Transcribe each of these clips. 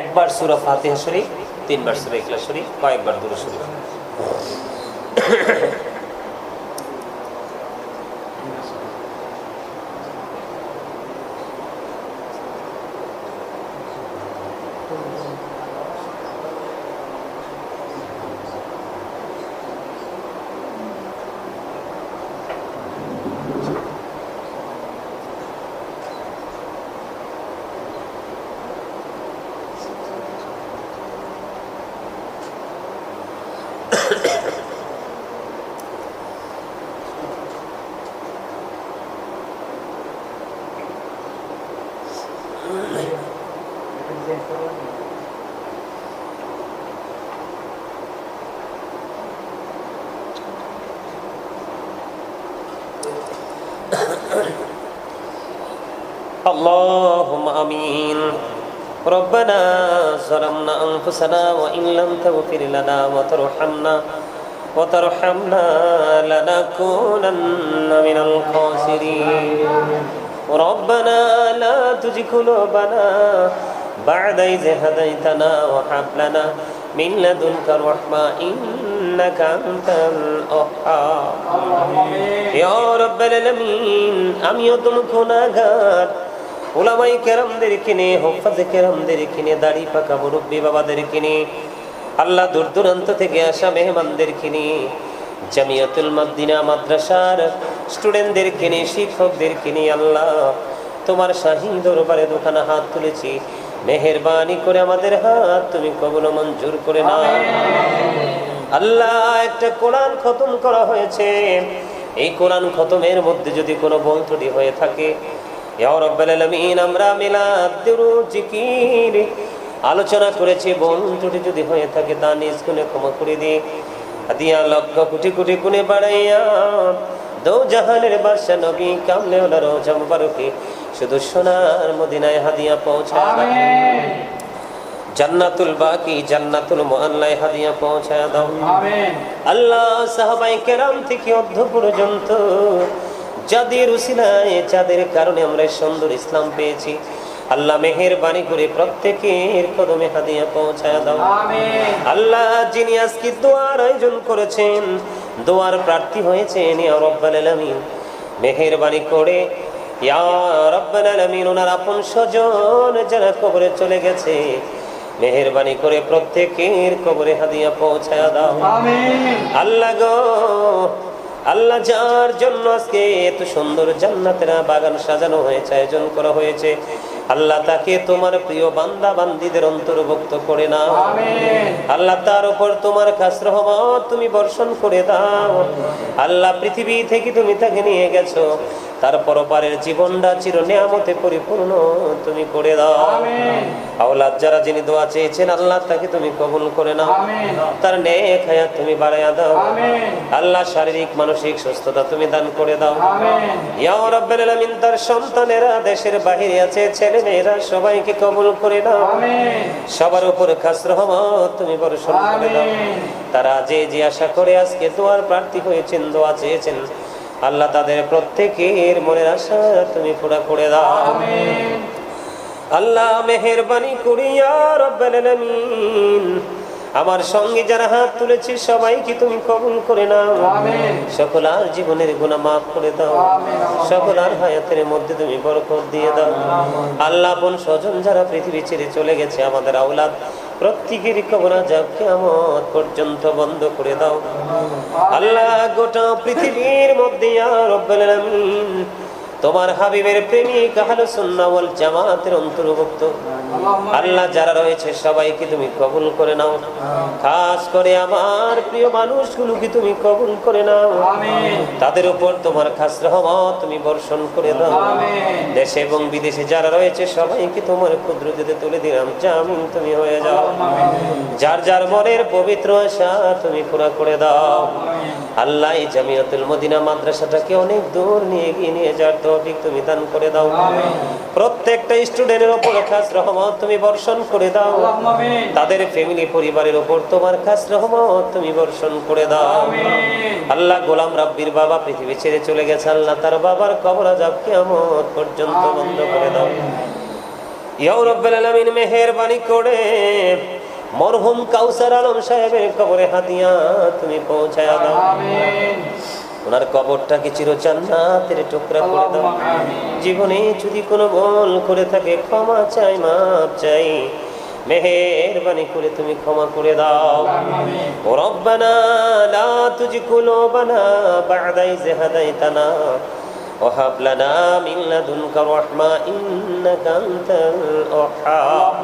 একবার সুরা ফাতিহা শরীফ তিনবার সুরা ইখলাস শরীফ কয়েকবার দুরূদ শরীফ। اللهم امين ربنا ظلمنا انفسنا وان لم تغفر لنا وترحمنا وترحمنا لنكونن من الخاسرين ربنا لا تزغ قلوبنا بعد إذ هديتنا وهب لنا من لدنك رحمة إنك أنت الوهاب يا رب العالمين আমিও তুমি গুনাহগার ওলামাই কেরামদের কিনে হোফাজে কেরামদের কিনে দাড়ি পাকা মুরব্বী বাবাদের কিনে আল্লাহ দূর দূরান্ত থেকে আসা মেহমানদের কিনে জামিয়াতুল মাদ্দিনা মাদ্রাসার স্টুডেন্টদের কিনে শিক্ষকদের কিনে আল্লাহ তোমার শাহী দরবারে দোকানে হাত তুলেছি মেহেরবানি করে আমাদের হাত তুমি কবল মঞ্জুর করে না আল্লাহ, একটা কোরআন খতম করা হয়েছে। এই কোরআন খতমের মধ্যে যদি কোনো ভুল ত্রুটি হয়ে থাকে আমরা আলোচনা করেছি। ভুল ত্রুটি যদি হয়ে থাকে, তা নিজ গুণে ক্ষমা করে হাদিয়া লক্ষ কোটি কোটি গুণে বাড়াইয়া দো জাহানের বাদশা নবী কামলে ওলা রোজা শুধু সোনার মদিনায় হাদিয়া পৌঁছায়। জান্নাতুল বাকি জান্নাতুল মুআল্লায় হাদিয়া পৌঁছায় দাও। আল্লাহ সাহাবাই কেরাম থেকে অর্ধ পর্যন্ত যাদের উসিলায় যাদের কারণে আমরা সুন্দর ইসলাম পেয়েছি আল্লাহ মেহেরবানি করে প্রত্যেকের কদমে হাদিয়া পৌঁছায় দাও। আল্লাহ যিনি আজকে দোয়ার আয়োজন করেছেন দোয়ার প্রার্থী হয়েছেন রব্বাল মেহেরবানি করে ওনার আপন স্বজন যারা কবরে চলে গেছে মেহেরবানি করে প্রত্যেকের কবরে হাদিয়া পৌঁছায় দাও। আল্লাহ গো আল্লাহ যার জন্য আজকে এত সুন্দর জান্নাতের বাগান সাজানো হয়েছে আয়োজন করা হয়েছে আল্লাহ তাকে তোমার প্রিয় বান্দা বান্দিদের অন্তর্ভুক্ত করে নাও। আল্লাহ তার উপর তোমার খাস রহমত তুমি বর্ষণ করে দাও। আল্লাহ পৃথিবী থেকে তুমি তাকে নিয়ে গেছো। তার পরপারের জীবনটা চির নিয়ামতে পরিপূর্ণ তুমি করে দাও। আওলাদ যারা যিনি দোয়া চেয়েছেন আল্লাহ তাকে তুমি কবুল করে নাও। তার নেক হায়াত তুমি বাড়াইয়া দাও। আল্লাহ শারীরিক মানসিক সুস্থতা তুমি দান করে দাও। ইয়া রাব্বাল আলামিন তার সন্তানেরা দেশের বাহিরে আছে ছেলে মেয়েরা সবাইকে কবুল করে নাও। সবার উপর খাস রহমত তুমি বর্ষণ করে দাও তারা যে যে আশা করে আজকে দোয়ার প্রার্থী হয়েছেন দোয়া চেয়েছেন আল্লাহ তাদের প্রত্যেকের মনের আশা তুমি পুরা করে দাও। আল্লাহ মেহেরবানি করিয়া রব্বাল আলামিন। আমার সঙ্গে যারা হাত তুলেছে সবাইকে তুমি কবুল করে নাও। সকল আর জীবনের গুণা মাফ করে দাও। সকল আর হায়াতের মধ্যে তুমি বরকত দিয়ে দাও। আল্লাহ বোন স্বজন যারা পৃথিবী ছেড়ে চলে গেছে আমাদের আওলাদ প্রত্যেকের কবরা যাব কেমন পর্যন্ত বন্ধ করে দাও। আল্লাহ গোটা পৃথিবীর মধ্যে আর তোমার হাবিবের প্রেমিক আহলে সুন্নাহ ওয়াল জামাতের অন্তর্ভুক্ত। আল্লাহ যারা রয়েছে সবাইকে তুমি কবুল করে নাও। খাস করে আমার প্রিয় মানুষগুলোকে তুমি কবুল করে নাও। তাদের উপর তোমার খাস রহমত তুমি বর্ষণ করে দাও। দেশে এবং বিদেশে যারা রয়েছে সবাইকে তোমার ক্ষুদ্র দিতে তুলে দিলাম। জামিন তুমি হয়ে যাও। যার যার মনের পবিত্র আশা তুমি পুরা করে দাও। আল্লাহ এই জামিয়াতুল মদিনা মাদ্রাসাটাকে অনেক দূর নিয়ে এগিয়ে নিয়ে যাওয়ার তৌফিক তুমি দান করে দাও। প্রত্যেকটা স্টুডেন্টের উপর খাস রহমত তুমি বর্ষণ করে দাও। তাদের ফ্যামিলি পরিবারের উপর তোমার খাস রহমত তুমি বর্ষণ করে দাও। আল্লাহ গোলাম রাব্বির বাবা পৃথিবী ছেড়ে চলে গেছে। আল্লাহ তার বাবার কবর আজাব কিয়ামত পর্যন্ত বন্ধ করে দাও। ইয়া রব্বুল আলামিন মেহেরবানি করে মরহুম কাউসার আলম সাহেবের কবরে হাতিয়া তুমি পৌঁছায় দাও। ওনার কবরটাকে চির জান্নাতের টুকরা করে দাও? জীবনে যদি কোনো ভুল করে থাকে ক্ষমা চাই মাপ চাই। মেহেরবানি করে তুমি ক্ষমা করে দাও। ও রব্বানা লা তুজি কুলুবানা বা'দা ইয হাদাইতানা وهب لنا من لدنك رحمة إنك أنت الوهاب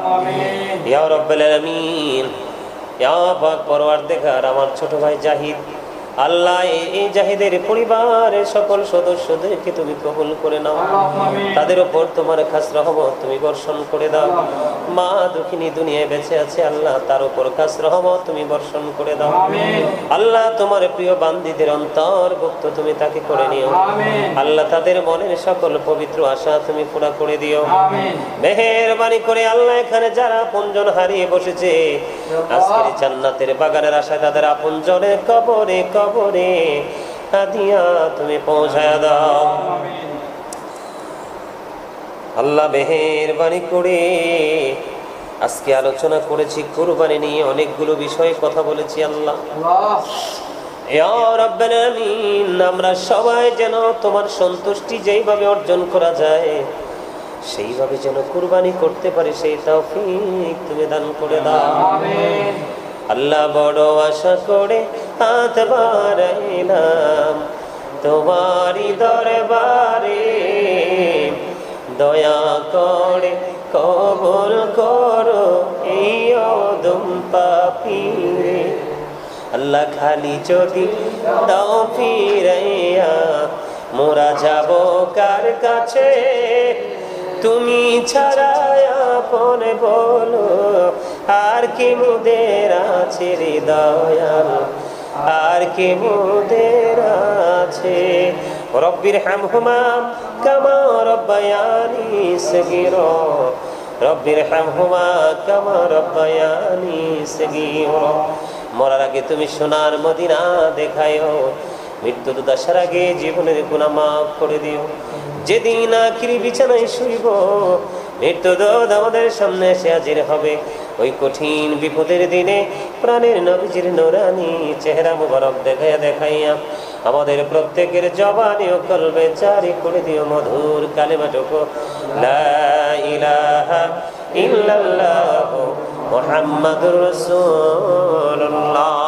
ইয়া রব্বাল আলামিন ইয়া পাক পরওয়ারদিগার আমার ছোট ভাই জাহিদ আল্লাহ এই- জাহিদের পরিবারের সকল সদস্যদেরকে তুমি কবুল করে নাও। তাদের উপর তোমার খাস রহমত তুমি বর্ষণ করে দাও। মা দুঃখিনী দুনিয়ায় বেঁচে আছে, আল্লাহ তার খাস রহমত তুমি বর্ষণ করে দাও। আল্লাহ তোমার প্রিয় বান্দিদের অন্তর্ভুক্ত তুমি তাকে করে নিও। আল্লাহ তাদের মনের সকল পবিত্র আশা তুমি পুরা করে দিও। মেহেরবানি করে আল্লাহ এখানে যারা আপনজন হারিয়ে বসেছে, আজকের বাগানের আশায় তাদের আপনজনের কবরে কবরে হাদিয়া তুমি পৌঁছায় দাও। আল্লাহ মেহেরবানি করে আজকে আলোচনা করেছি কুরবানি নিয়ে অনেকগুলো বিষয়ে কথা বলেছি আল্লাহ। আমরা সবাই যেন তোমার সন্তুষ্টি যেইভাবে অর্জন করা যায় সেইভাবে যেন কুরবানি করতে পারে সেই তৌফিক তুমি দান করে দাও। আল্লাহ বড় আশা করে হাত বাড়াইলাম। তোমারই দরবারে দয়া করে কবল করো পাপি। আল্লাহ খালি যদি দাও ফিরাইয়া, মোরা যাব কার কাছে? তুমি ছাড়া আপন বলো, আর কি মুদের আছে হৃদয়াল আর কে মুদের আছে? রব্বির হামহুমা কামা রব্বায়ানি সগীরা। রব্বির হামহুমা কামা রব্বায়ানি সগীরা। মরার আগে তুমি সোনার মদিনা দেখায়ও। মৃত্যু দুদাসার আগে জীবনের গুণা মাফ করে দিও। যেদিন আখিরি বিছানায় শুইব মৃত্যু আমাদের সামনে এসে হাজির হবে। ওই কঠিন বিপদের দিনে প্রাণের নবীজির নোরানি চেহারা মুবারক দেখাইয়া দেখাইয়া আমাদের প্রত্যেকের জবানি ও কলবে চারি করে দিও মধুর কালেমাটুকু। ইলাহা ইল্লাল্লাহ মুহাম্মাদুর রাসূলুল্লাহ।